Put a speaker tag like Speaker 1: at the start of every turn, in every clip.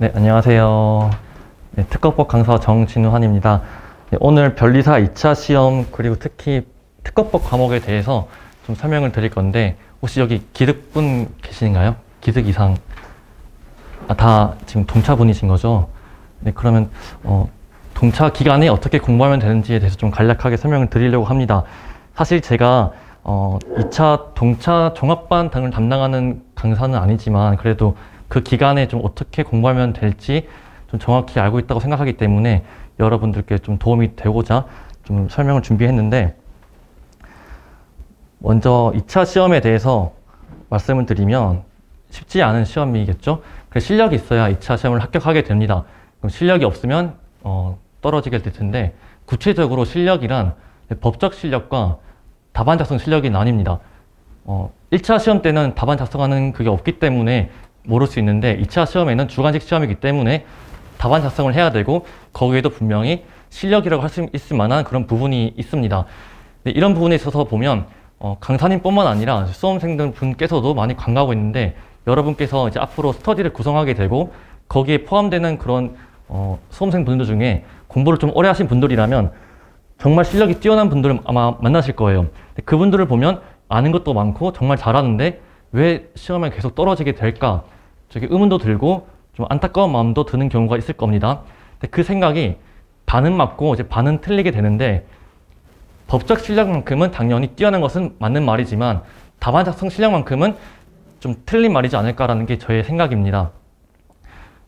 Speaker 1: 네, 안녕하세요. 네, 특허법 강사 정진우환입니다. 네, 오늘 변리사 2차 시험 그리고 특히 특허법 과목에 대해서 좀 설명을 드릴 건데 혹시 여기 기득분 계신가요? 기득 이상 아, 다 지금 동차분이신 거죠? 네, 그러면 어, 동차 기간에 어떻게 공부하면 되는지에 대해서 좀 간략하게 설명을 드리려고 합니다. 사실 제가 어, 2차 동차 종합반 등을 담당하는 강사는 아니지만 그래도 그 기간에 좀 어떻게 공부하면 될지 좀 정확히 알고 있다고 생각하기 때문에 여러분들께 좀 도움이 되고자 좀 설명을 준비했는데 먼저 2차 시험에 대해서 말씀을 드리면 쉽지 않은 시험이겠죠. 그 실력이 있어야 2차 시험을 합격하게 됩니다. 그럼 실력이 없으면 어, 떨어지게 될 텐데 구체적으로 실력이란 법적 실력과 답안 작성 실력이 나뉩니다. 어, 1차 시험 때는 답안 작성하는 그게 없기 때문에 모를 수 있는데 2차 시험에는 주관식 시험이기 때문에 답안 작성을 해야 되고 거기에도 분명히 실력이라고 할 수 있을 만한 그런 부분이 있습니다. 네, 이런 부분에 있어서 보면 어, 강사님뿐만 아니라 수험생들 분께서도 많이 강조하고 있는데 여러분께서 이제 앞으로 스터디를 구성하게 되고 거기에 포함되는 그런 어, 수험생 분들 중에 공부를 좀 오래 하신 분들이라면 정말 실력이 뛰어난 분들을 아마 만나실 거예요. 그분들을 보면 아는 것도 많고 정말 잘하는데 왜 시험에 계속 떨어지게 될까? 저게 의문도 들고 좀 안타까운 마음도 드는 경우가 있을 겁니다. 그 생각이 반은 맞고 이제 반은 틀리게 되는데 법적 실력만큼은 당연히 뛰어난 것은 맞는 말이지만 답안 작성 실력만큼은 좀 틀린 말이지 않을까라는 게 저의 생각입니다.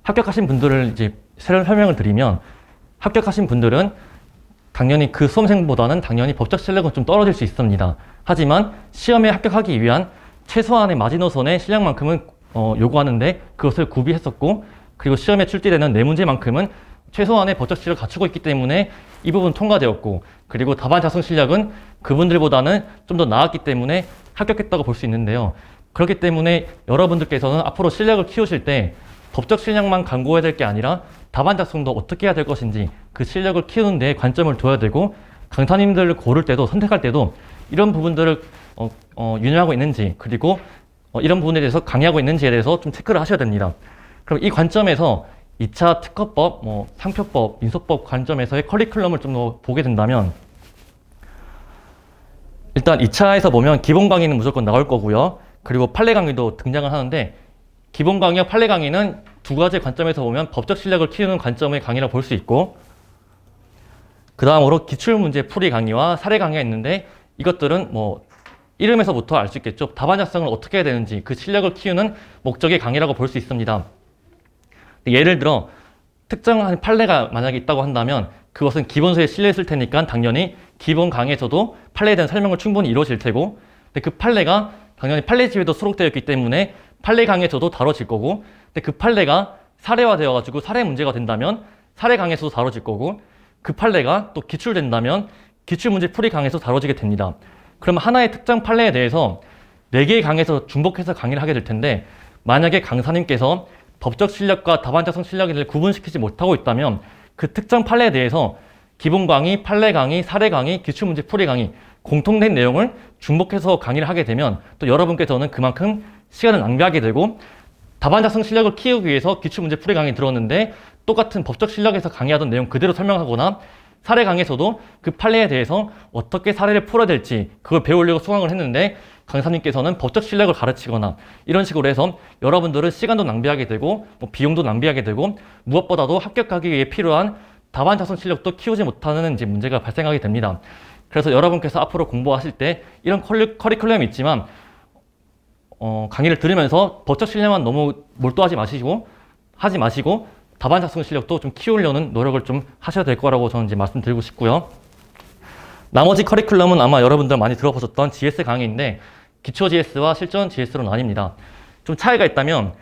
Speaker 1: 합격하신 분들을 이제 새로운 설명을 드리면 합격하신 분들은 당연히 그 수험생보다는 당연히 법적 실력은 좀 떨어질 수 있습니다. 하지만 시험에 합격하기 위한 최소한의 마지노선의 실력만큼은 어, 요구하는데 그것을 구비했었고 그리고 시험에 출제되는 네 문제만큼은 최소한의 법적 실력을 갖추고 있기 때문에 이 부분 통과되었고 그리고 답안 작성 실력은 그분들보다는 좀 더 나았기 때문에 합격했다고 볼 수 있는데요. 그렇기 때문에 여러분들께서는 앞으로 실력을 키우실 때 법적 실력만 강구해야 될 게 아니라 답안 작성도 어떻게 해야 될 것인지 그 실력을 키우는 데 관점을 둬야 되고 강사님들을 고를 때도 선택할 때도 이런 부분들을 어, 어, 윤영하고 있는지 그리고 어, 이런 부분에 대해서 강의하고 있는지에 대해서 좀 체크를 하셔야 됩니다. 그럼 이 관점에서 2차 특허법, 뭐 상표법, 민소법 관점에서의 커리큘럼을 좀 더 보게 된다면 일단 2차에서 보면 기본 강의는 무조건 나올 거고요. 그리고 판례 강의도 등장을 하는데 기본 강의와 판례 강의는 두 가지 관점에서 보면 법적 실력을 키우는 관점의 강의라고 볼 수 있고 그 다음으로 기출문제 풀이 강의와 사례 강의가 있는데 이것들은 뭐 이름에서부터 알 수 있겠죠. 답안 작성을 어떻게 해야 되는지 그 실력을 키우는 목적의 강의라고 볼 수 있습니다. 예를 들어 특정한 판례가 만약에 있다고 한다면 그것은 기본서에 실려 있을 테니까 당연히 기본 강의에서도 판례에 대한 설명을 충분히 이루어질 테고 근데 그 판례가 당연히 판례집에도 수록되어 있기 때문에 판례 강의에서도 다뤄질 거고 근데 그 판례가 사례화되어 가지고 사례 문제가 된다면 사례 강의에서도 다뤄질 거고 그 판례가 또 기출된다면 기출 문제 풀이 강의에서 다뤄지게 됩니다. 그럼 하나의 특정 판례에 대해서 네 개의 강의에서 중복해서 강의를 하게 될 텐데 만약에 강사님께서 법적 실력과 답안 작성 실력을 구분시키지 못하고 있다면 그 특정 판례에 대해서 기본 강의, 판례 강의, 사례 강의, 기출 문제 풀이 강의 공통된 내용을 중복해서 강의를 하게 되면 또 여러분께서는 그만큼 시간을 낭비하게 되고 답안 작성 실력을 키우기 위해서 기출 문제 풀이 강의 들었는데 똑같은 법적 실력에서 강의하던 내용 그대로 설명하거나 사례 강의에서도 그 판례에 대해서 어떻게 사례를 풀어야 될지 그걸 배우려고 수강을 했는데 강사님께서는 법적 실력을 가르치거나 이런 식으로 해서 여러분들은 시간도 낭비하게 되고 뭐 비용도 낭비하게 되고 무엇보다도 합격하기 위해 필요한 답안 작성 실력도 키우지 못하는 이제 문제가 발생하게 됩니다. 그래서 여러분께서 앞으로 공부하실 때 이런 커리, 커리큘럼이 있지만 어, 강의를 들으면서 법적 실력만 너무 몰두하지 마시고 하지 마시고 답안 작성 실력도 좀 키우려는 노력을 좀 하셔야 될 거라고 저는 이제 말씀드리고 싶고요. 나머지 커리큘럼은 아마 여러분들 많이 들어보셨던 GS 강의인데 기초 GS와 실전 GS로 나뉩니다. 좀 차이가 있다면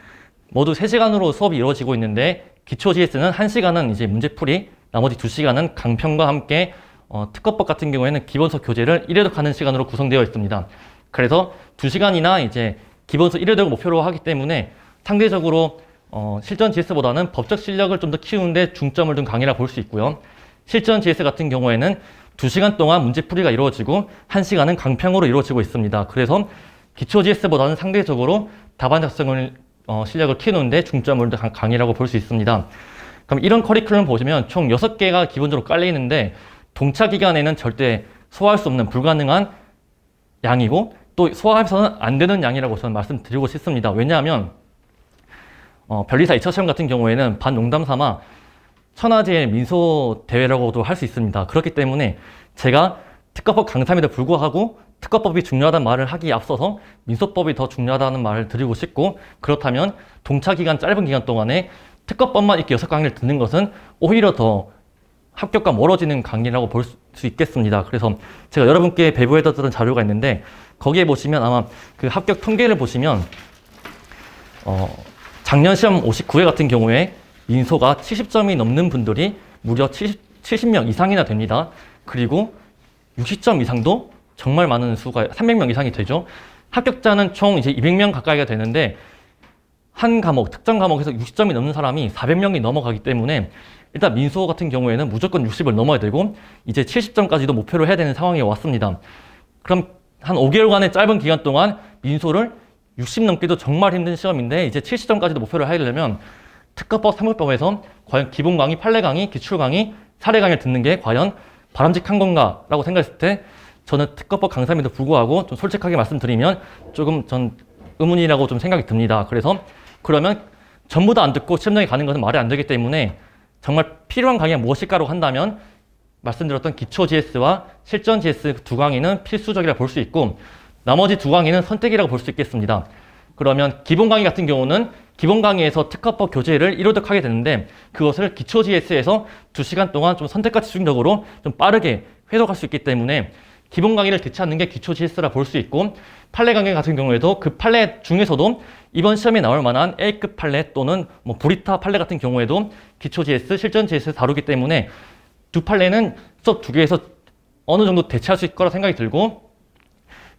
Speaker 1: 모두 3시간으로 수업이 이루어지고 있는데 기초 GS는 1시간은 이제 문제풀이, 나머지 2시간은 강평과 함께 어, 특허법 같은 경우에는 기본서 교재를 1회독하는 시간으로 구성되어 있습니다. 그래서 2시간이나 이제 기본서 1회독을 목표로 하기 때문에 상대적으로 어, 실전 GS보다는 법적 실력을 좀 더 키우는데 중점을 둔 강의라 볼 수 있고요. 실전 GS 같은 경우에는 2시간 동안 문제풀이가 이루어지고 1시간은 강평으로 이루어지고 있습니다. 그래서 기초 GS보다는 상대적으로 답안 작성을 어, 실력을 키우는데 중점을 둔 강- 강의라고 볼 수 있습니다. 그럼 이런 커리큘럼 보시면 총 6개가 기본적으로 깔려 있는데 동차 기간에는 절대 소화할 수 없는 불가능한 양이고 또 소화해서는 안 되는 양이라고 저는 말씀드리고 싶습니다. 왜냐하면 어, 변리사 2차 시험 같은 경우에는 반농담 삼아 천하제일 민소 대회라고도 할 수 있습니다. 그렇기 때문에 제가 특허법 강사임에도 불구하고 특허법이 중요하다는 말을 하기에 앞서서 민소법이 더 중요하다는 말을 드리고 싶고 그렇다면 동차 기간 짧은 기간 동안에 특허법만 이렇게 여섯 강의를 듣는 것은 오히려 더 합격과 멀어지는 강의라고 볼 수 있겠습니다. 그래서 제가 여러분께 배부해드렸던 자료가 있는데 거기에 보시면 아마 그 합격 통계를 보시면 어, 작년 시험 59회 같은 경우에 민소가 70점이 넘는 분들이 무려 70, 70명 이상이나 됩니다. 그리고 60점 이상도 정말 많은 수가 300명 이상이 되죠. 합격자는 총 이제 200명 가까이가 되는데 한 과목 특정 과목에서 60점이 넘는 사람이 400명이 넘어가기 때문에 일단 민소 같은 경우에는 무조건 60을 넘어야 되고 이제 70점까지도 목표로 해야 되는 상황이 왔습니다. 그럼 한 5개월간의 짧은 기간 동안 민소를 60 넘기도 정말 힘든 시험인데 이제 70점까지도 목표를 하려면 특허법 3급법에서 과연 기본 강의, 판례 강의, 기출 강의, 사례 강의를 듣는 게 과연 바람직한 건가라고 생각했을 때 저는 특허법 강사임에도 불구하고 좀 솔직하게 말씀드리면 조금 전 의문이라고 좀 생각이 듭니다. 그래서 그러면 전부 다 안 듣고 시험장에 가는 것은 말이 안 되기 때문에 정말 필요한 강의가 무엇일까로 한다면 말씀드렸던 기초 GS와 실전 GS 두 강의는 필수적이라 볼 수 있고 나머지 두 강의는 선택이라고 볼 수 있겠습니다. 그러면 기본 강의 같은 경우는 기본 강의에서 특허법 교재를 이로득하게 되는데 그것을 기초 GS에서 두시간 동안 좀 선택과 집중적으로 좀 빠르게 회독할 수 있기 때문에 기본 강의를 대체하는 게 기초 GS라 볼 수 있고 판례 강의 같은 경우에도 그 판례 중에서도 이번 시험에 나올 만한 A급 판례 또는 뭐 브리타 판례 같은 경우에도 기초 GS, 실전 GS를 다루기 때문에 두 판례는 수업 두 개에서 어느 정도 대체할 수 있을 거라 생각이 들고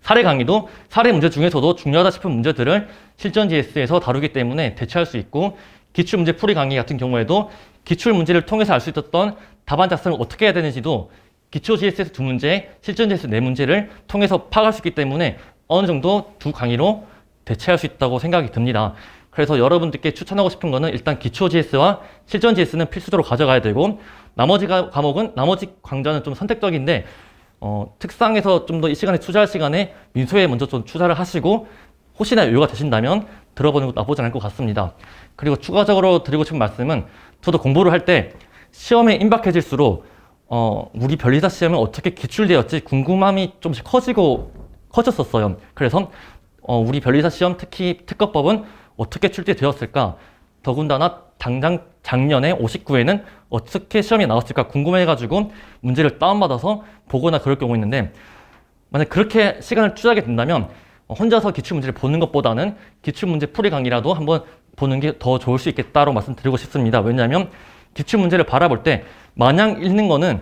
Speaker 1: 사례 강의도 사례 문제 중에서도 중요하다 싶은 문제들을 실전 GS에서 다루기 때문에 대체할 수 있고 기출 문제 풀이 강의 같은 경우에도 기출 문제를 통해서 알 수 있었던 답안 작성을 어떻게 해야 되는지도 기초 GS에서 두 문제, 실전 GS 네 문제를 통해서 파악할 수 있기 때문에 어느 정도 두 강의로 대체할 수 있다고 생각이 듭니다. 그래서 여러분들께 추천하고 싶은 거는 일단 기초 GS와 실전 GS는 필수적으로 가져가야 되고 나머지 가- 과목은 나머지 강좌는 좀 선택적인데 어, 특상에서 좀 더 이 시간에 투자할 시간에 민소에 먼저 좀 투자를 하시고 혹시나 여유가 되신다면 들어보는 것도 나쁘지 않을 것 같습니다. 그리고 추가적으로 드리고 싶은 말씀은 저도 공부를 할 때 시험에 임박해질수록 어, 우리 변리사 시험은 어떻게 기출되었지 궁금함이 좀씩 커지고 커졌었어요. 그래서 어, 우리 변리사 시험 특히 특허법은 어떻게 출제되었을까? 더군다나 당장 작년에 59회는 어떻게 시험이 나왔을까 궁금해가지고 문제를 다운받아서 보거나 그럴 경우 있는데 만약 그렇게 시간을 투자하게 된다면 어, 혼자서 기출 문제를 보는 것보다는 기출 문제 풀이 강의라도 한번 보는 게 더 좋을 수 있겠다고 말씀드리고 싶습니다. 왜냐하면 기출 문제를 바라볼 때 마냥 읽는 거는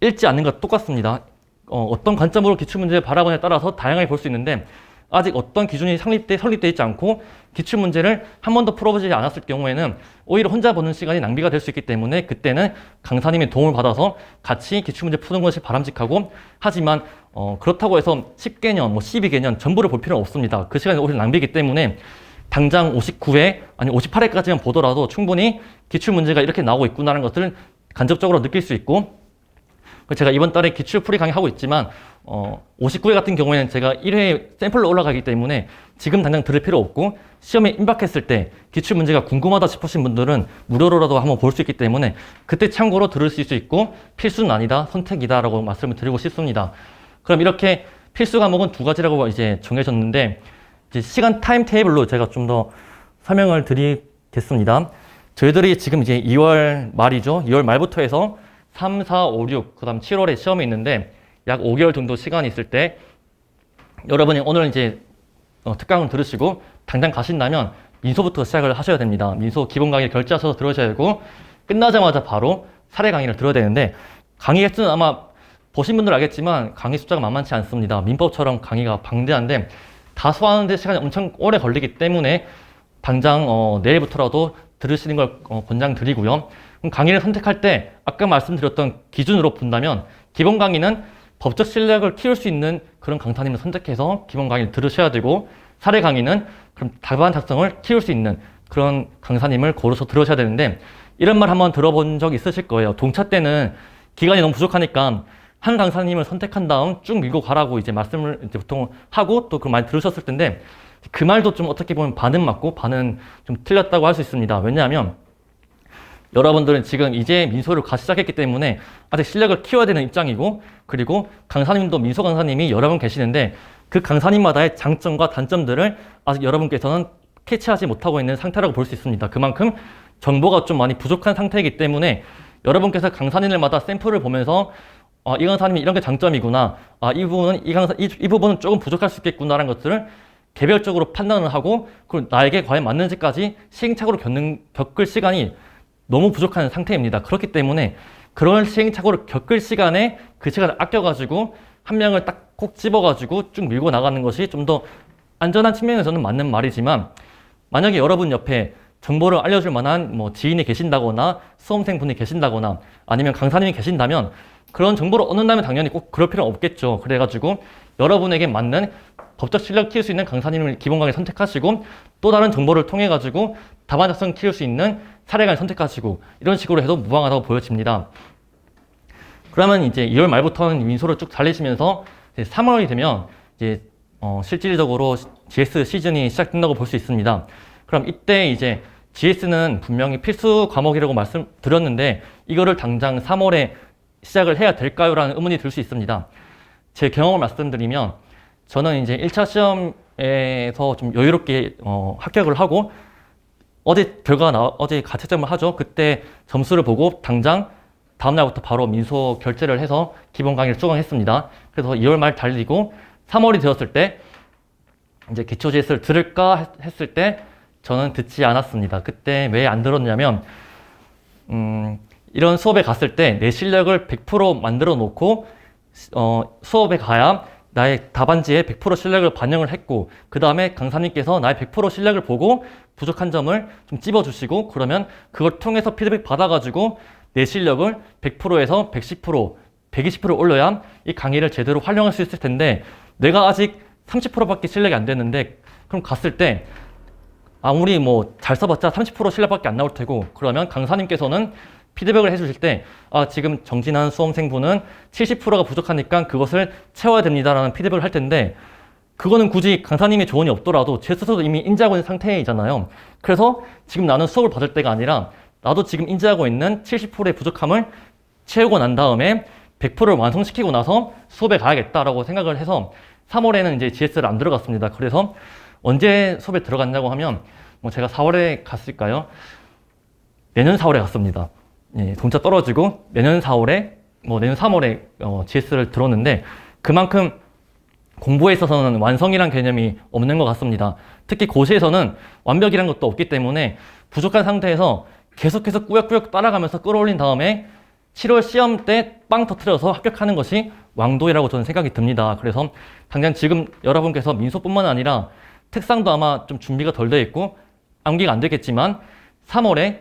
Speaker 1: 읽지 않는 것 똑같습니다. 어, 어떤 관점으로 기출 문제를 바라보냐에 따라서 다양하게 볼 수 있는데 아직 어떤 기준이 성립돼 설립돼 있지 않고 기출 문제를 한 번도 풀어보지 않았을 경우에는 오히려 혼자 보는 시간이 낭비가 될 수 있기 때문에 그때는 강사님의 도움을 받아서 같이 기출 문제 푸는 것이 바람직하고 하지만 어, 그렇다고 해서 10개년, 뭐 12개년 전부를 볼 필요는 없습니다. 그 시간이 오히려 낭비이기 때문에 당장 59회 아니 58회까지만 보더라도 충분히 기출 문제가 이렇게 나오고 있구나라는 것을 간접적으로 느낄 수 있고 그 제가 이번 달에 기출 풀이 강의 하고 있지만 어, 59회 같은 경우에는 제가 1회 샘플로 올라가기 때문에 지금 당장 들을 필요 없고 시험에 임박했을 때 기출 문제가 궁금하다 싶으신 분들은 무료로라도 한번 볼 수 있기 때문에 그때 참고로 들을 수 있고 필수는 아니다 선택이다라고 말씀을 드리고 싶습니다. 그럼 이렇게 필수 과목은 두 가지라고 이제 정해졌는데 이제 시간 타임 테이블로 제가 좀 더 설명을 드리겠습니다. 저희들이 지금 이제 2월 말이죠. 2월 말부터 해서 3, 4, 5, 6, 그 다음 7월에 시험이 있는데 약 5개월 정도 시간이 있을 때 여러분이 오늘 이제 어, 특강을 들으시고 당장 가신다면 민소부터 시작을 하셔야 됩니다. 민소 기본 강의를 결제하셔서 들으셔야 되고 끝나자마자 바로 사례 강의를 들어야 되는데 강의 횟수는 아마 보신 분들 알겠지만 강의 숫자가 만만치 않습니다. 민법처럼 강의가 방대한데 다 소화하는데 시간이 엄청 오래 걸리기 때문에 당장 어, 내일부터라도 들으시는 걸 어, 권장드리고요. 강의를 선택할 때 아까 말씀드렸던 기준으로 본다면 기본 강의는 법적 실력을 키울 수 있는 그런 강사님을 선택해서 기본 강의를 들으셔야 되고 사례 강의는 그럼 답안 작성을 키울 수 있는 그런 강사님을 고르서 들으셔야 되는데 이런 말 한번 들어본 적 있으실 거예요. 동차 때는 기간이 너무 부족하니까 한 강사님을 선택한 다음 쭉 밀고 가라고 이제 말씀을 이제 보통 하고 또그말 들으셨을 텐데 그 말도 좀 어떻게 보면 반은 맞고 반은 좀 틀렸다고 할 수 있습니다. 왜냐하면 여러분들은 지금 이제 민소를 가 시작했기 때문에 아직 실력을 키워야 되는 입장이고 그리고 강사님도 민소 강사님이 여러 분 계시는데 그 강사님마다의 장점과 단점들을 아직 여러분께서는 캐치하지 못하고 있는 상태라고 볼 수 있습니다. 그만큼 정보가 좀 많이 부족한 상태이기 때문에 여러분께서 강사님들마다 샘플을 보면서 아, 이 강사님이 이런 게 장점이구나. 아, 이 부분은 이 강사 이, 이 부분은 조금 부족할 수 있겠구나라는 것들을 개별적으로 판단을 하고 그리고 나에게 과연 맞는지까지 시행착오를 겪는 겪을 시간이 너무 부족한 상태입니다. 그렇기 때문에 그런 시행착오를 겪을 시간에 그 시간을 아껴가지고 한 명을 딱꼭 집어가지고 쭉 밀고 나가는 것이 좀 더 안전한 측면에서는 맞는 말이지만 만약에 여러분 옆에 정보를 알려줄 만한 뭐 지인이 계신다거나 수험생 분이 계신다거나 아니면 강사님이 계신다면 그런 정보를 얻는다면 당연히 꼭 그럴 필요는 없겠죠. 그래가지고 여러분에게 맞는 법적 실력 키울 수 있는 강사님을 기본 강의 선택하시고 또 다른 정보를 통해 가지고 답안 작성 키울 수 있는 사례강을 선택하시고 이런 식으로 해도 무방하다고 보여집니다. 그러면 이제 2월 말부터는 민소를 쭉 달리시면서 이제 3월이 되면 이제 어, 실질적으로 GS 시즌이 시작된다고 볼 수 있습니다. 그럼 이때 이제 GS는 분명히 필수 과목이라고 말씀드렸는데 이거를 당장 3월에 시작을 해야 될까요? 라는 의문이 들 수 있습니다. 제 경험을 말씀드리면 저는 이제 1차 시험에서 좀 여유롭게 어, 합격을 하고 어제 결과가 나 어제 가채점을 하죠. 그때 점수를 보고 당장 다음 날부터 바로 민소 결제를 해서 기본 강의를 수강했습니다. 그래서 2월 말 달리고 3월이 되었을 때 이제 기초 GS를 들을까 했- 했을 때 저는 듣지 않았습니다. 그때 왜 안 들었냐면 음, 이런 수업에 갔을 때 내 실력을 100% 만들어 놓고 어, 수업에 가야 나의 답안지에 100% 실력을 반영을 했고 그 다음에 강사님께서 나의 100% 실력을 보고 부족한 점을 좀 찝어주시고 그러면 그걸 통해서 피드백 받아가지고 내 실력을 100%에서 110%, 120% 올려야 이 강의를 제대로 활용할 수 있을 텐데 내가 아직 30%밖에 실력이 안 됐는데 그럼 갔을 때 아무리 뭐 잘 써봤자 30% 실력밖에 안 나올 테고 그러면 강사님께서는 피드백을 해주실 때 아, 지금 정진한 수험생분은 70%가 부족하니까 그것을 채워야 됩니다라는 피드백을 할 텐데 그거는 굳이 강사님의 조언이 없더라도 제 스스로도 이미 인지하고 있는 상태이잖아요. 그래서 지금 나는 수업을 받을 때가 아니라 나도 지금 인지하고 있는 70%의 부족함을 채우고 난 다음에 100%를 완성시키고 나서 수업에 가야겠다라고 생각을 해서 3월에는 이제 GS를 안 들어갔습니다. 그래서 언제 수업에 들어갔냐고 하면 뭐 제가 4월에 갔을까요? 내년 4월에 갔습니다. 예, 동차 떨어지고 내년 4월에 뭐 내년 3월에 어, GS를 들었는데 그만큼 공부에 있어서는 완성이란 개념이 없는 것 같습니다. 특히 고시에서는 완벽이란 것도 없기 때문에 부족한 상태에서 계속해서 꾸역꾸역 따라가면서 끌어올린 다음에 7월 시험 때 빵 터트려서 합격하는 것이 왕도이라고 저는 생각이 듭니다. 그래서 당장 지금 여러분께서 민소뿐만 아니라 특상도 아마 좀 준비가 덜 돼 있고 암기가 안 되겠지만 3월에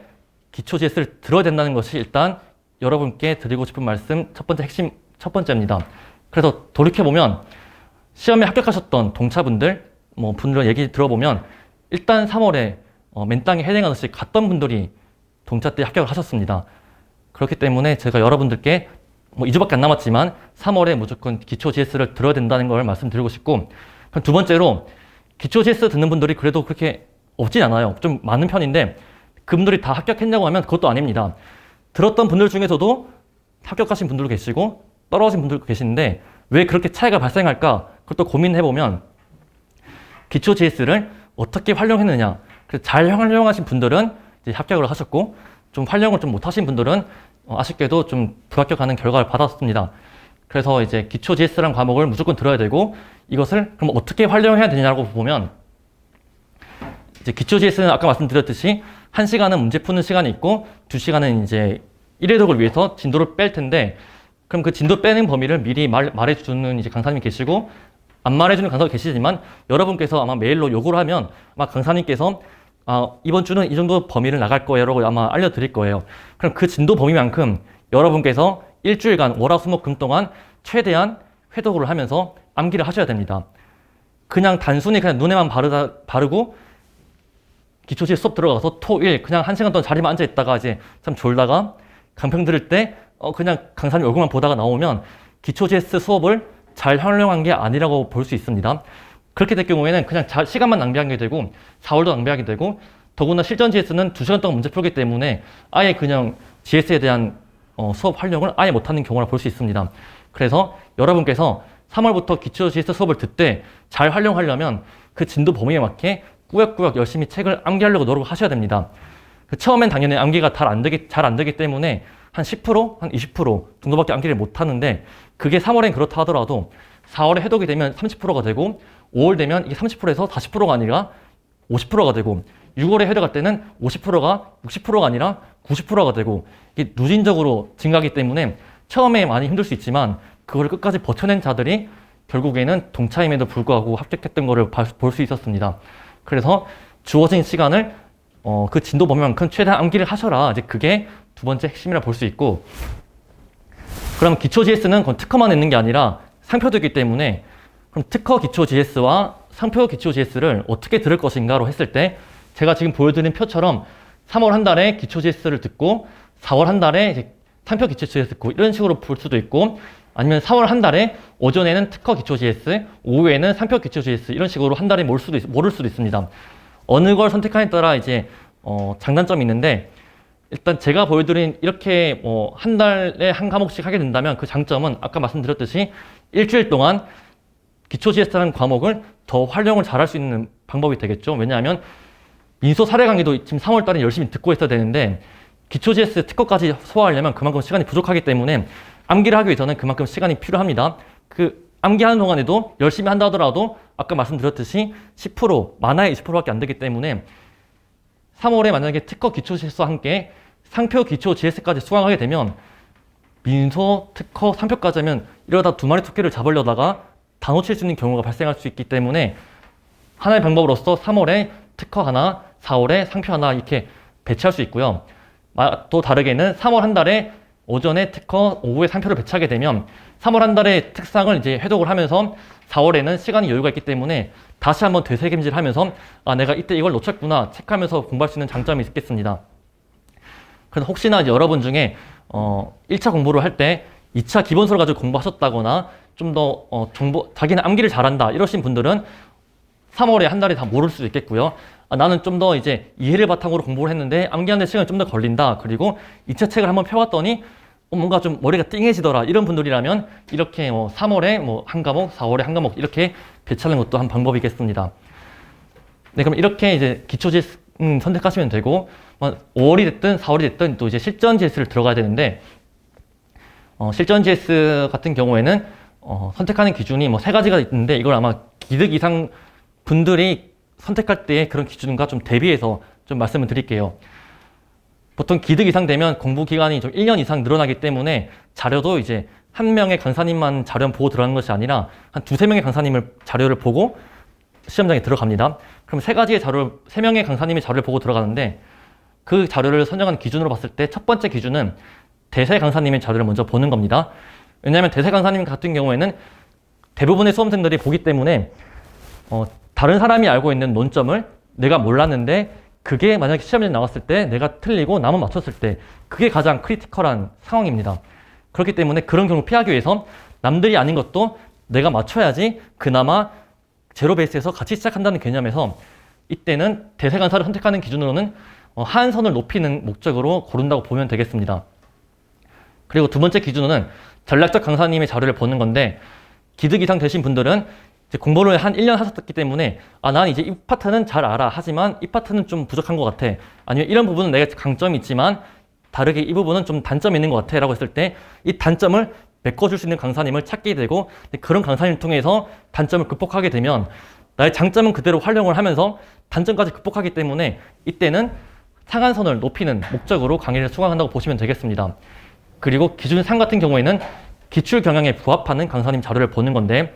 Speaker 1: 기초 GS를 들어야 된다는 것이 일단 여러분께 드리고 싶은 말씀 첫 번째 핵심 첫 번째입니다. 그래서 돌이켜 보면 시험에 합격하셨던 동차분들 뭐 분들 얘기 들어보면 일단 3월에 어, 맨땅에 해당하듯이 갔던 분들이 동차 때 합격을 하셨습니다. 그렇기 때문에 제가 여러분들께 뭐 2주밖에 안 남았지만 3월에 무조건 기초 GS를 들어야 된다는 걸 말씀드리고 싶고 두 번째로 기초 GS 듣는 분들이 그래도 그렇게 없진 않아요. 좀 많은 편인데 그분들이 다 합격했냐고 하면 그것도 아닙니다. 들었던 분들 중에서도 합격하신 분들도 계시고 떨어진 분들도 계시는데 왜 그렇게 차이가 발생할까? 그것도 고민해 보면 기초 GS를 어떻게 활용했느냐. 그래서 잘 활용하신 분들은 합격을 하셨고 좀 활용을 좀 못하신 분들은 어, 아쉽게도 좀 불합격하는 결과를 받았습니다. 그래서 이제 기초 GS라는 과목을 무조건 들어야 되고 이것을 그럼 어떻게 활용해야 되냐고 보면 이제 기초 GS는 아까 말씀드렸듯이 한 시간은 문제 푸는 시간이 있고 두 시간은 이제 일회독을 위해서 진도를 뺄 텐데 그럼 그 진도 빼는 범위를 미리 말, 말해주는 이제 강사님이 계시고 안 말해주는 강사가 계시지만 여러분께서 아마 메일로 요구를 하면 아마 강사님께서 아, 이번 주는 이 정도 범위를 나갈 거예요라고 아마 알려드릴 거예요. 그럼 그 진도 범위만큼 여러분께서 일주일간 월화수목금 동안 최대한 회독을 하면서 암기를 하셔야 됩니다. 그냥 단순히 그냥 눈에만 바르다, 바르고 기초실 수업 들어가서 토일 그냥 한 시간 동안 자리만 앉아 있다가 이제 참 졸다가 강평 들을 때 어, 그냥 강사님 얼굴만 보다가 나오면 기초 GS 수업을 잘 활용한 게 아니라고 볼 수 있습니다. 그렇게 될 경우에는 그냥 자, 시간만 낭비하게 되고 4월도 낭비하게 되고 더구나 실전 GS는 2시간 동안 문제 풀기 때문에 아예 그냥 GS에 대한 어, 수업 활용을 아예 못하는 경우를 볼수 있습니다. 그래서 여러분께서 3월부터 기초 GS 수업을 듣되 잘 활용하려면 그 진도 범위에 맞게 꾸역꾸역 열심히 책을 암기하려고 노력을 하셔야 됩니다. 그 처음엔 당연히 암기가 잘 안 되기, 잘 안 되기 때문에 한 10%, 한 20% 정도밖에 암기를 못 하는데 그게 3월엔 그렇다 하더라도 4월에 해독이 되면 30%가 되고 5월 되면 이게 30%에서 40%가 아니라 50%가 되고 6월에 해독할 때는 50%가 60%가 아니라 90%가 되고 이게 누진적으로 증가하기 때문에 처음에 많이 힘들 수 있지만 그걸 끝까지 버텨낸 자들이 결국에는 동차임에도 불구하고 합격했던 것을 볼 수 있었습니다. 그래서 주어진 시간을 어, 그 진도 범위만큼 최대한 암기를 하셔라. 이제 그게 두 번째 핵심이라 볼 수 있고 그럼 기초 GS는 특허만 있는 게 아니라 상표도 있기 때문에 그럼 특허 기초 GS와 상표 기초 GS를 어떻게 들을 것인가로 했을 때 제가 지금 보여드린 표처럼 3월 한 달에 기초 GS를 듣고 4월 한 달에 상표 기초 GS 듣고 이런 식으로 볼 수도 있고 아니면 4월 한 달에 오전에는 특허 기초 GS, 오후에는 상표 기초 GS 이런 식으로 한 달에 모를 수도, 있, 모를 수도 있습니다. 어느 걸 선택하냐에 따라 이제 어, 장단점이 있는데 일단 제가 보여드린 이렇게 뭐 한 달에 한 과목씩 하게 된다면 그 장점은 아까 말씀드렸듯이 일주일 동안 기초 GS라는 과목을 더 활용을 잘할 수 있는 방법이 되겠죠. 왜냐하면 민소 사례 강의도 지금 3월 달에 열심히 듣고 있어야 되는데 기초 GS 특허까지 소화하려면 그만큼 시간이 부족하기 때문에 암기를 하기 위해서는 그만큼 시간이 필요합니다. 그 암기하는 동안에도 열심히 한다 하더라도 아까 말씀드렸듯이 10% 만화의 20%밖에 안 되기 때문에 3월에 만약에 특허 기초 GS와 함께 상표 기초 GS까지 수강하게 되면 민소 특허 상표까지 하면 이러다 두 마리 토끼를 잡으려다가 다 놓칠 수 있는 경우가 발생할 수 있기 때문에 하나의 방법으로서 3월에 특허 하나, 4월에 상표 하나 이렇게 배치할 수 있고요. 또 다르게는 3월 한 달에 오전에 특허, 오후에 상표를 배치하게 되면 3월 한 달에 특상을 이제 회독을 하면서 4월에는 시간이 여유가 있기 때문에 다시 한번 되새김질 하면서 아, 내가 이때 이걸 놓쳤구나 체크하면서 공부할 수 있는 장점이 있겠습니다. 그래서 혹시나 여러분 중에 어, 1차 공부를 할 때 2차 기본서를 가지고 공부하셨다거나 좀더 어, 정보, 자기는 암기를 잘한다 이러신 분들은 3월에 한 달에 다 모를 수도 있겠고요. 아, 나는 좀 더 이제 이해를 바탕으로 공부를 했는데 암기하는 데 시간이 좀 더 걸린다. 그리고 2차 책을 한번 펴봤더니 어, 뭔가 좀 머리가 띵해지더라. 이런 분들이라면 이렇게 뭐 3월에 뭐 한 과목, 4월에 한 과목 이렇게 배치하는 것도 한 방법이겠습니다. 네, 그럼 이렇게 이제 기초지 음, 선택하시면 되고 뭐 5월이 됐든 4월이 됐든 또 이제 실전 GS를 들어가야 되는데 어, 실전 GS 같은 경우에는 어, 선택하는 기준이 뭐 세 가지가 있는데 이걸 아마 기득 이상 분들이 선택할 때 그런 기준과 좀 대비해서 좀 말씀을 드릴게요. 보통 기득 이상 되면 공부 기간이 좀 1년 이상 늘어나기 때문에 자료도 이제 한 명의 강사님만 자료 보고 들어가는 것이 아니라 한 두세 명의 강사님을 자료를 보고 시험장에 들어갑니다. 그럼 세 가지의 자료, 세 명의 강사님이 자료를 보고 들어가는데 그 자료를 선정한 기준으로 봤을 때 첫 번째 기준은 대세 강사님의 자료를 먼저 보는 겁니다. 왜냐하면 대세 강사님 같은 경우에는 대부분의 수험생들이 보기 때문에 어, 다른 사람이 알고 있는 논점을 내가 몰랐는데 그게 만약에 시험에 나왔을 때 내가 틀리고 남은 맞췄을 때 그게 가장 크리티컬한 상황입니다. 그렇기 때문에 그런 경우 피하기 위해서 남들이 아닌 것도 내가 맞춰야지 그나마 제로 베이스에서 같이 시작한다는 개념에서 이때는 대세 강사를 선택하는 기준으로는 어, 하한선을 높이는 목적으로 고른다고 보면 되겠습니다. 그리고 두 번째 기준으로는 전략적 강사님의 자료를 보는 건데 기득 이상 되신 분들은 공부를 한 1년 하셨기 때문에 아, 난 이제 이 파트는 잘 알아. 하지만 이 파트는 좀 부족한 것 같아. 아니면 이런 부분은 내가 강점이 있지만 다르게 이 부분은 좀 단점이 있는 것 같아. 라고 했을 때 이 단점을 메꿔줄 수 있는 강사님을 찾게 되고 그런 강사님 을 통해서 단점을 극복하게 되면 나의 장점은 그대로 활용을 하면서 단점까지 극복하기 때문에 이때는 상한선을 높이는 목적으로 강의를 수강한다고 보시면 되겠습니다. 그리고 기준 3 같은 경우에는 기출 경향에 부합하는 강사님 자료를 보는 건데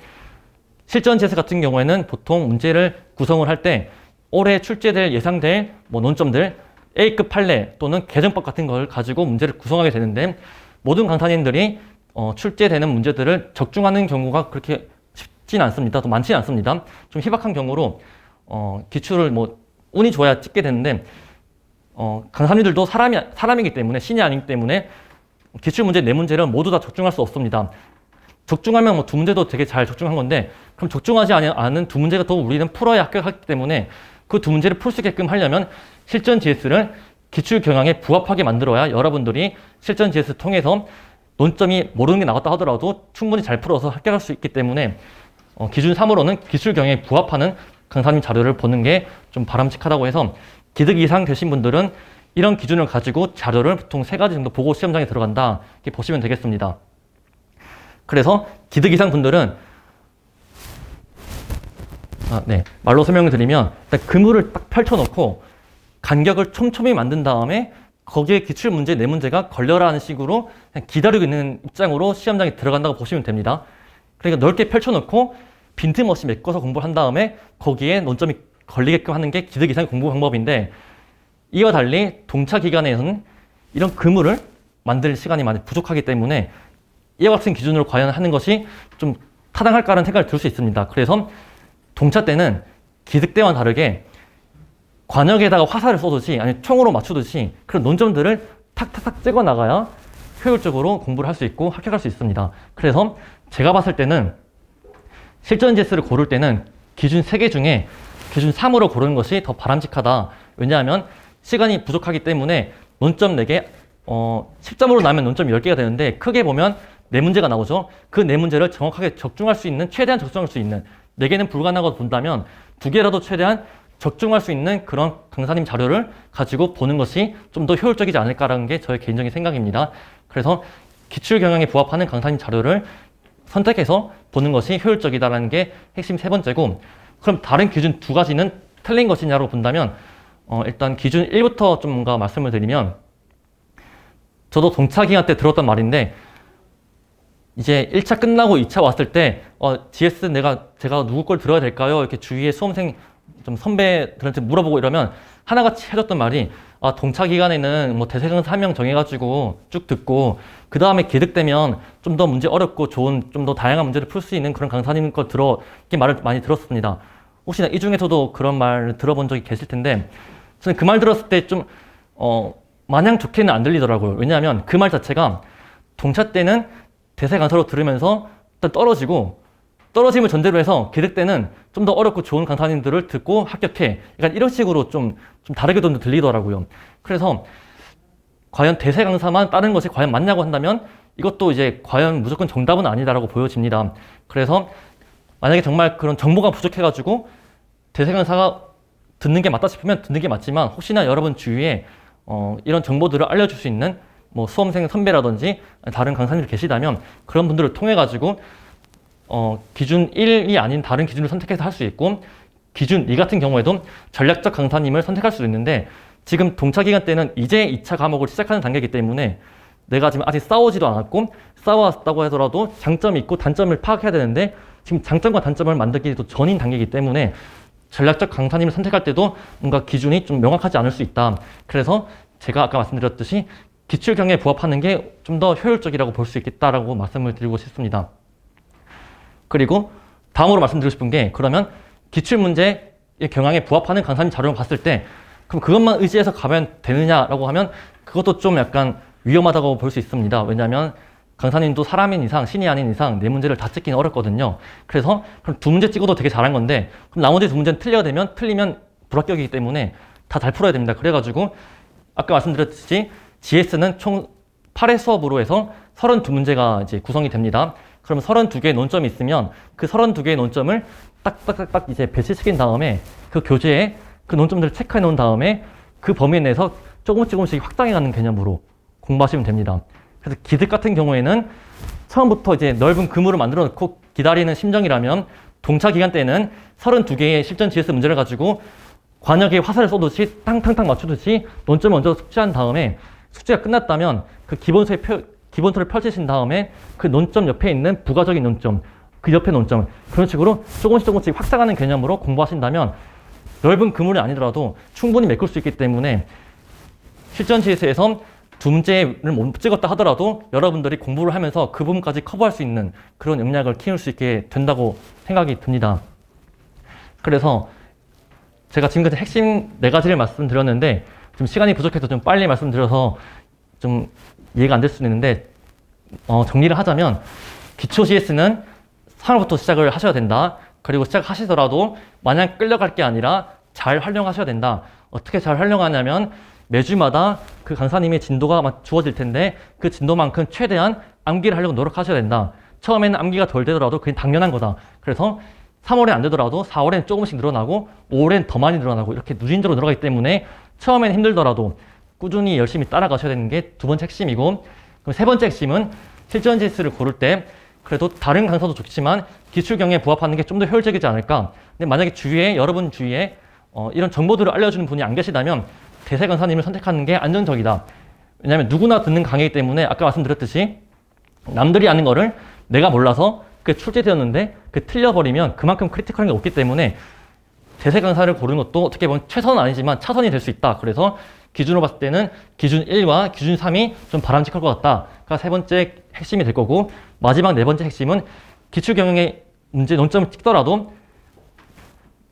Speaker 1: 실전 제스 같은 경우에는 보통 문제를 구성을 할 때 올해 출제될 예상될 뭐 논점들 A급 판례 또는 개정법 같은 걸 가지고 문제를 구성하게 되는데 모든 강사님들이 어, 출제되는 문제들을 적중하는 경우가 그렇게 쉽진 않습니다. 또 많지는 않습니다. 좀 희박한 경우로 어, 기출을 뭐 운이 좋아야 찍게 되는데 어, 강사님들도 사람이 사람이기 때문에 신이 아니기 때문에 기출 문제 네 문제를 모두 다 적중할 수 없습니다. 적중하면 뭐 두 문제도 되게 잘 적중한 건데 그럼 적중하지 않은- 두 문제가 더 우리는 풀어야 합격하기 때문에 그 두 문제를 풀 수 있게끔 하려면 실전 GS를 기출 경향에 부합하게 만들어야 여러분들이 실전 GS 통해서 논점이 모르는 게 나왔다 하더라도 충분히 잘 풀어서 합격할 수 있기 때문에 어, 기준 3으로는 기출 경향에 부합하는 강사님 자료를 보는 게 좀 바람직하다고 해서 기득 이상 되신 분들은 이런 기준을 가지고 자료를 보통 세 가지 정도 보고 시험장에 들어간다 이렇게 보시면 되겠습니다. 그래서 기득 이상 분들은 아, 네. 말로 설명을 드리면 일단 그물을 딱 펼쳐놓고 간격을 촘촘히 만든 다음에 거기에 기출 문제 네 문제가 걸려라 하는 식으로 기다리고 있는 입장으로 시험장에 들어간다고 보시면 됩니다. 그러니까 넓게 펼쳐놓고 빈틈없이 메꿔서 공부를 한 다음에 거기에 논점이 걸리게끔 하는 게 기득 이상 공부 방법인데 이와 달리 동차 기간에는 이런 그물을 만들 시간이 많이 부족하기 때문에 이와 같은 기준으로 과연 하는 것이 좀 타당할까라는 생각을 들 수 있습니다. 그래서 동차 때는 기득 때와 다르게 관역에다가 화살을 쏘듯이 아니 총으로 맞추듯이 그런 논점들을 탁탁탁 찍어 나가야 효율적으로 공부를 할 수 있고 합격할 수 있습니다. 그래서 제가 봤을 때는 실전 제스를 고를 때는 기준 3개 중에 기준 3으로 고르는 것이 더 바람직하다. 왜냐하면 시간이 부족하기 때문에 논점 4개, 어, 10점으로 나면 논점 10개가 되는데 크게 보면 4문제가 나오죠. 그 4문제를 정확하게 적중할 수 있는, 최대한 적중할 수 있는 4개는 불가능하고 본다면 2개라도 최대한 적중할 수 있는 그런 강사님 자료를 가지고 보는 것이 좀 더 효율적이지 않을까라는 게 저의 개인적인 생각입니다. 그래서 기출 경영에 부합하는 강사님 자료를 선택해서 보는 것이 효율적이다라는 게 핵심 세 번째고 그럼 다른 기준 두 가지는 틀린 것이냐고 본다면 어, 일단 기준 1부터 좀 뭔가 말씀을 드리면 저도 동차 기간 때 들었던 말인데 이제 1차 끝나고 2차 왔을 때 어, GS 내가 제가 누구 걸 들어야 될까요? 이렇게 주위에 수험생 좀 선배들한테 물어보고 이러면 하나같이 해줬던 말이 아, 동차 기간에는 뭐 대세강사 한명 정해가지고 쭉 듣고 그 다음에 기득되면 좀 더 문제 어렵고 좋은 좀 더 다양한 문제를 풀 수 있는 그런 강사님 거 들어 이렇게 말을 많이 들었습니다. 혹시나 이 중에서도 그런 말을 들어본 적이 계실 텐데 저는 그 말 들었을 때 좀 어, 마냥 좋게는 안 들리더라고요. 왜냐하면 그 말 자체가 동차 때는 대세 강사로 들으면서 일단 떨어지고 떨어짐을 전제로 해서 기득 때는 좀 더 어렵고 좋은 강사님들을 듣고 합격해. 약간 이런 식으로 좀, 좀 다르게 좀 들리더라고요. 그래서 과연 대세 강사만 따르는 것이 과연 맞냐고 한다면 이것도 이제 과연 무조건 정답은 아니다라고 보여집니다. 그래서 만약에 정말 그런 정보가 부족해가지고 대세 강사가 듣는 게 맞다 싶으면 듣는 게 맞지만 혹시나 여러분 주위에 어, 이런 정보들을 알려줄 수 있는 뭐 수험생 선배라든지 다른 강사님들 계시다면 그런 분들을 통해 가지고 어, 기준 1이 아닌 다른 기준을 선택해서 할 수 있고 기준 2 같은 경우에도 전략적 강사님을 선택할 수도 있는데 지금 동차 기간 때는 이제 2차 과목을 시작하는 단계이기 때문에 내가 지금 아직 싸우지도 않았고 싸워왔다고 하더라도 장점이 있고 단점을 파악해야 되는데 지금 장점과 단점을 만들기도 전인 단계이기 때문에 전략적 강사님을 선택할 때도 뭔가 기준이 좀 명확하지 않을 수 있다. 그래서 제가 아까 말씀드렸듯이 기출 경에 부합하는 게 좀 더 효율적이라고 볼 수 있겠다라고 말씀을 드리고 싶습니다. 그리고 다음으로 말씀드리고 싶은 게 그러면 기출 문제의 경향에 부합하는 강사님 자료를 봤을 때 그럼 그것만 의지해서 가면 되느냐라고 하면 그것도 좀 약간 위험하다고 볼 수 있습니다. 왜냐하면 강사님도 사람인 이상 신이 아닌 이상 네 문제를 다 찍기는 어렵거든요. 그래서 그럼 두 문제 찍어도 되게 잘한 건데 그럼 나머지 두 문제는 틀려야 되면 틀리면 불합격이기 때문에 다 잘 풀어야 됩니다. 그래가지고 아까 말씀드렸듯이 GS는 총 8회 수업으로 해서 32문제가 이제 구성이 됩니다. 그럼 32개의 논점이 있으면 그 32개의 논점을 딱딱딱딱 이제 배치시킨 다음에 그 교재에 그 논점들을 체크해 놓은 다음에 그 범위 내에서 조금씩 조금씩 확장해 가는 개념으로 공부하시면 됩니다. 그래서 기득 같은 경우에는 처음부터 이제 넓은 그물을 만들어 놓고 기다리는 심정이라면 동차 기간 때는 32개의 실전 GS 문제를 가지고 관역에 화살을 쏘듯이 탕탕탕 맞추듯이 논점을 먼저 숙지한 다음에 숙제가 끝났다면 그 기본서에 표, 기본서를 펼치신 다음에 그 논점 옆에 있는 부가적인 논점, 그 옆에 논점 그런 식으로 조금씩 조금씩 확장하는 개념으로 공부하신다면 넓은 그물이 아니더라도 충분히 메꿀 수 있기 때문에 실전 GS에선 두 문제를 못 찍었다 하더라도 여러분들이 공부를 하면서 그 부분까지 커버할 수 있는 그런 음량을 키울 수 있게 된다고 생각이 듭니다. 그래서 제가 지금까지 핵심 네 가지를 말씀드렸는데 좀 시간이 부족해서 좀 빨리 말씀드려서 좀 이해가 안 될 수는 있는데 어, 정리를 하자면 기초 CS는 3월부터 시작을 하셔야 된다. 그리고 시작하시더라도 마냥 끌려갈 게 아니라 잘 활용하셔야 된다. 어떻게 잘 활용하냐면 매주마다 그 강사님의 진도가 막 주어질 텐데 그 진도만큼 최대한 암기를 하려고 노력하셔야 된다. 처음에는 암기가 덜 되더라도 그게 당연한 거다. 그래서 3월에 안 되더라도 4월엔 조금씩 늘어나고 5월엔 더 많이 늘어나고 이렇게 누진적으로 늘어가기 때문에 처음엔 힘들더라도 꾸준히 열심히 따라가셔야 되는 게 두 번째 핵심이고 그럼 세 번째 핵심은 실전 지스를 고를 때 그래도 다른 강사도 좋지만 기출 경에 부합하는 게 좀 더 효율적이지 않을까. 근데 만약에 주위에 여러분 주위에 어, 이런 정보들을 알려주는 분이 안 계시다면 대세 강사님을 선택하는 게 안정적이다. 왜냐하면 누구나 듣는 강의이기 때문에 아까 말씀드렸듯이 남들이 아는 거를 내가 몰라서 그 출제되었는데 그 틀려버리면 그만큼 크리티컬한 게 없기 때문에 대세 강사를 고르는 것도 어떻게 보면 최선은 아니지만 차선이 될 수 있다. 그래서 기준으로 봤을 때는 기준 1과 기준 3이 좀 바람직할 것 같다.가 세 번째 핵심이 될 거고 마지막 네 번째 핵심은 기출 경영의 문제 논점을 찍더라도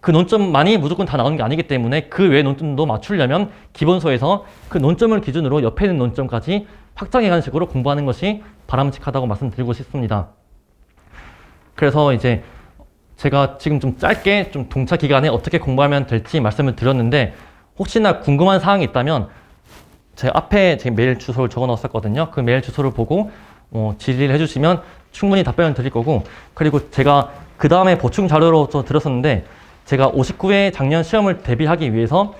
Speaker 1: 그 논점만이 무조건 다 나오는 게 아니기 때문에 그 외 논점도 맞추려면 기본서에서 그 논점을 기준으로 옆에 있는 논점까지 확장해가는 식으로 공부하는 것이 바람직하다고 말씀드리고 싶습니다. 그래서 이제 제가 지금 좀 짧게 좀 동차 기간에 어떻게 공부하면 될지 말씀을 드렸는데 혹시나 궁금한 사항이 있다면 제 앞에 제 메일 주소를 적어 넣었었거든요. 그 메일 주소를 보고 어, 질의를 해주시면 충분히 답변을 드릴 거고 그리고 제가 그 다음에 보충 자료로 또 들었었는데 제가 59회 작년 시험을 대비하기 위해서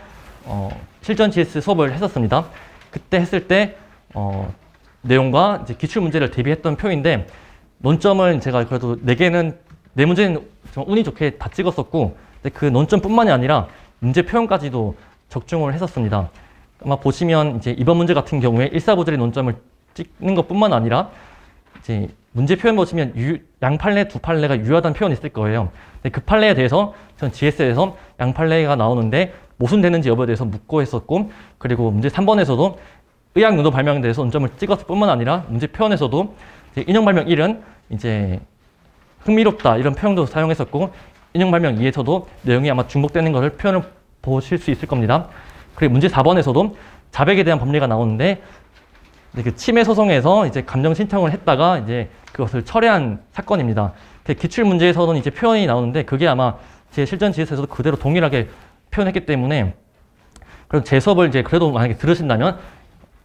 Speaker 1: 어, 실전 GS 수업을 했었습니다. 그때 했을 때 어, 내용과 이제 기출 문제를 대비했던 표인데 논점을 제가 그래도 네 개는 네 문제는 좀 운이 좋게 다 찍었었고 그 논점뿐만이 아니라 문제 표현까지도 적중을 했었습니다. 아마 보시면 이제 이번 문제 같은 경우에 일사부절의 논점을 찍는 것뿐만 아니라 이제 문제 표현 보시면 유, 양팔레, 두 팔레가 유효하다는 표현이 있을 거예요. 근데 그 팔레에 대해서 전 GS에서 양팔레가 나오는데 모순되는지 여부에 대해서 묻고 했었고 그리고 문제 3번에서도 의학 용도 발명에 대해서 논점을 찍었을 뿐만 아니라 문제 표현에서도 이제 인형 발명 1은 이제 흥미롭다 이런 표현도 사용했었고 인형 발명 2에서도 내용이 아마 중복되는 것을 표현을 보실 수 있을 겁니다. 그리고 문제 4번에서도 자백에 대한 법리가 나오는데 그 침해 소송에서 이제 감정 신청을 했다가 이제 그것을 철회한 사건입니다. 그 기출 문제에서는 이제 표현이 나오는데 그게 아마 제 실전 지에서도 그대로 동일하게 표현했기 때문에 그래서 제 수업을 이제 그래도 만약에 들으신다면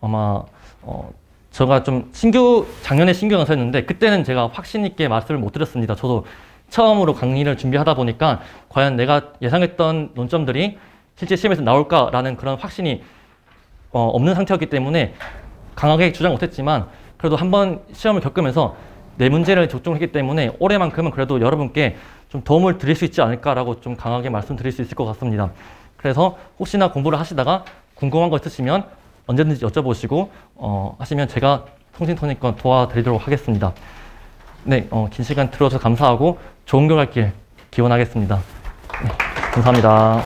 Speaker 1: 아마 어 제가 좀 신규 작년에 신규 강사였는데 그때는 제가 확신 있게 말씀을 못 드렸습니다. 저도 처음으로 강의를 준비하다 보니까 과연 내가 예상했던 논점들이 실제 시험에서 나올까라는 그런 확신이 어, 없는 상태였기 때문에 강하게 주장 못했지만 그래도 한번 시험을 겪으면서 네 문제를 적중했기 때문에 올해만큼은 그래도 여러분께 좀 도움을 드릴 수 있지 않을까라고 좀 강하게 말씀드릴 수 있을 것 같습니다. 그래서 혹시나 공부를 하시다가 궁금한 거 있으시면 언제든지 여쭤보시고 어, 하시면 제가 통신토니까 도와드리도록 하겠습니다. 네, 어, 긴 시간 들어줘서 감사하고 좋은 결과 길 기원하겠습니다. 네, 감사합니다.